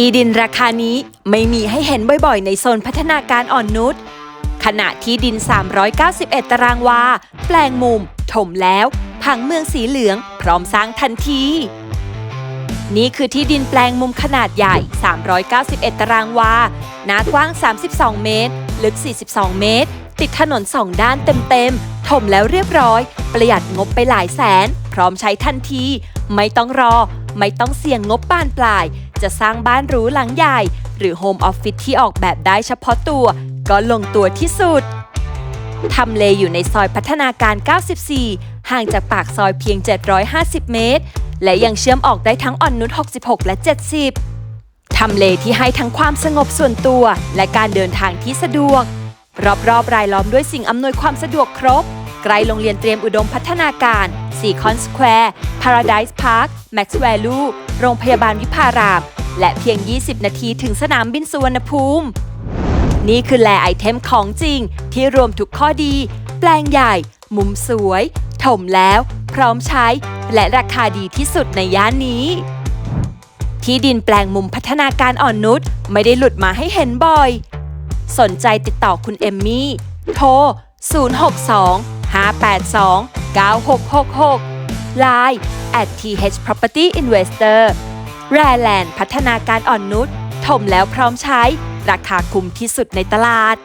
ที่ดินราคานี้ไม่มีให้เห็นบ่อยๆ ในโซนพัฒนาการอ่อนนุช ขณะที่ดิน 391 ตารางวา แปลงมุม ถมแล้ว ผังเมืองสีเหลือง พร้อมสร้างทันที นี่คือที่ดินแปลงมุมขนาดใหญ่ 391 ตารางวา หน้ากว้าง 32 เมตร ลึก 42 เมตร ติดถนนสองด้านเต็มๆ ถมแล้วเรียบร้อย ประหยัดงบไปหลายแสน พร้อมใช้ทันที ไม่ต้องรอ ไม่ต้องเสี่ยงงบบานปลาย จะสร้างบ้านหรูหลังใหญ่ หรือโฮมออฟฟิศที่ออกแบบได้เฉพาะตัว ก็ลงตัวที่สุดทำเลอยู่ในซอยพัฒนาการ 94 ห่างจากปากซอยเพียง 750 เมตร และยังเชื่อมออกได้ทั้งอ่อนนุช 66 และ 70 ทำเลที่ให้ทั้งความสงบส่วนตัว และการเดินทางที่สะดวก รอบๆรายล้อมด้วยสิ่งอำนวยความสะดวกครบไกล้โรงเรียนเตรียมอุดมพัฒนาการ ซีคอนสแควร์ Paradise Park Max Value โรงพยาบาลวิภาราม และเพียง 20 นาทีถึงสนามบินสุวรรณภูมิ นี่คือแลไอเทมของจริง ที่รวมทุกข้อดี แปลงใหญ่ มุมสวย ถมแล้ว พร้อมใช้ และราคาดีที่สุดในย่านนี้ ที่ดินแปลงมุมพัฒนาการอ่อนนุชไม่ได้หลุดมาให้เห็นบ่อย สนใจติดต่อคุณเอมมี่ โทร 062 582 9666 Line at th property investor แรแลนด์พัฒนาการอ่อนนุชถมแล้วพร้อมใช้ ราคาคุ้มที่สุดในตลาด